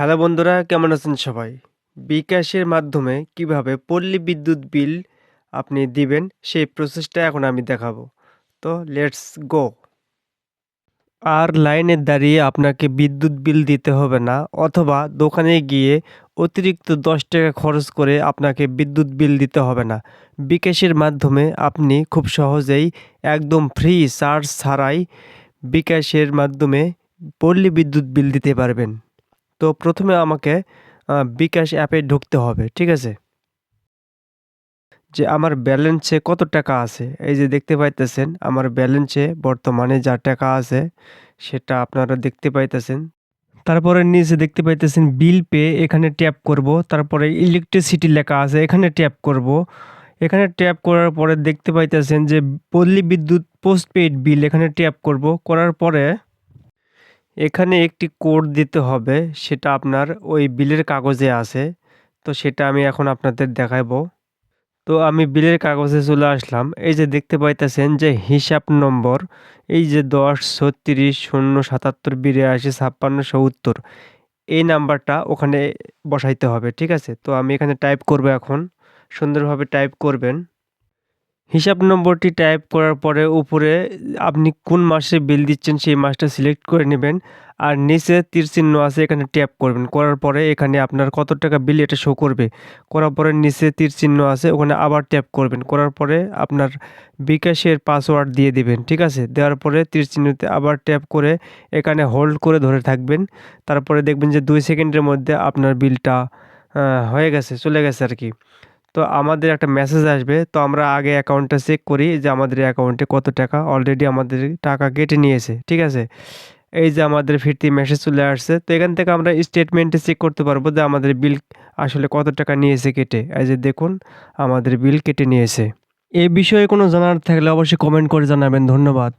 Hello বন্ধুরা, কেমন আছেন সবাই? বিকাশের মাধ্যমে কীভাবে পল্লী বিদ্যুৎ বিল আপনি দিবেন, সেই প্রসেসটা এখন আমি দেখাবো। তো লেটস গো। আর লাইনে দাঁড়িয়ে আপনাকে বিদ্যুৎ বিল দিতে হবে না, অথবা দোকানে গিয়ে অতিরিক্ত দশ টাকা খরচ করে আপনাকে বিদ্যুৎ বিল দিতে হবে না। বিকাশের মাধ্যমে আপনি খুব সহজেই একদম ফ্রি চার্জ ছাড়াই বিকাশের মাধ্যমে পল্লী বিদ্যুৎ বিল দিতে পারবেন। তো প্রথমে আমাকে বিকাশ অ্যাপে ঢুকতে হবে, ঠিক আছে? যে আমার ব্যালেন্সে কত টাকা আছে? এই যে দেখতে পাইতেছেন, আমার ব্যালেন্সে বর্তমানে যা টাকা আছে, সেটা আপনারা দেখতে পাইতেছেন। তারপরে নিচে দেখতে পাইতেছেন, বিল পে, এখানে ট্যাপ করব। তারপরে ইলেকট্রিসিটি লেখা আছে, এখানে ট্যাপ করব। এখানে ট্যাপ করার পরে দেখতে পাইতেছেন যে পল্লী বিদ্যুৎ পোস্টপেইড বিল এখানে ট্যাপ করব। করার পরে এখানে একটি কোড দিতে হবে, সেটা আপনার ওই বিলের কাগজে আছে। তো সেটা আমি এখন আপনাদের দেখাবো। তো আমি বিলের কাগজে চলে আসলাম। এই যে দেখতে পাইতেছেন যে হিসাব নম্বর, এই যে দশ, ছত্রিশ, শূন্য, সাতাত্তর, বিরাশি, ছাপ্পান্ন, সত্তর, এই নাম্বারটা ওখানে বসাইতে হবে, ঠিক আছে? তো আমি এখানে টাইপ করব এখন। সুন্দরভাবে টাইপ করবেন। হিসাব নম্বরটি টাইপ করার পরে উপরে আপনি কোন মাসে বিল দিচ্ছেন সেই মাসটা সিলেক্ট করে নেবেন। আর নিচে তীর চিহ্ন আছে, এখানে ট্যাপ করবেন। করার পরে এখানে আপনার কত টাকা বিল এটা শো করবে। করার পরে নিচে তীর চিহ্ন আছে, ওখানে আবার ট্যাপ করবেন। করার পরে আপনার বিকাশের পাসওয়ার্ড দিয়ে দিবেন, ঠিক আছে? দেওয়ার পরে তীর চিহ্নতে আবার ট্যাপ করে এখানে হোল্ড করে ধরে থাকবেন। তারপরে দেখবেন যে দুই সেকেন্ডের মধ্যে আপনার বিলটা হয়ে গেছে, চলে গেছে আর কি। তো আমাদের একটা মেসেজ আসবে। তো আমরা আগে অ্যাকাউন্টটা চেক করি যে আমাদের অ্যাকাউন্টে কত টাকা অলরেডি আমাদের টাকা কেটে নিয়েছে, ঠিক আছে? এই যে আমাদের ফিরতি মেসেজ চলে আসছে, তো এখান থেকে আমরা স্টেটমেন্টে চেক করতে পারব যে আমাদের বিল আসলে কত টাকা নিয়েছে কেটে। এই যে দেখুন, আমাদের বিল কেটে নিয়েছে। এ বিষয়ে কোনো জানার থাকলে অবশ্যই কমেন্ট করে জানাবেন। ধন্যবাদ।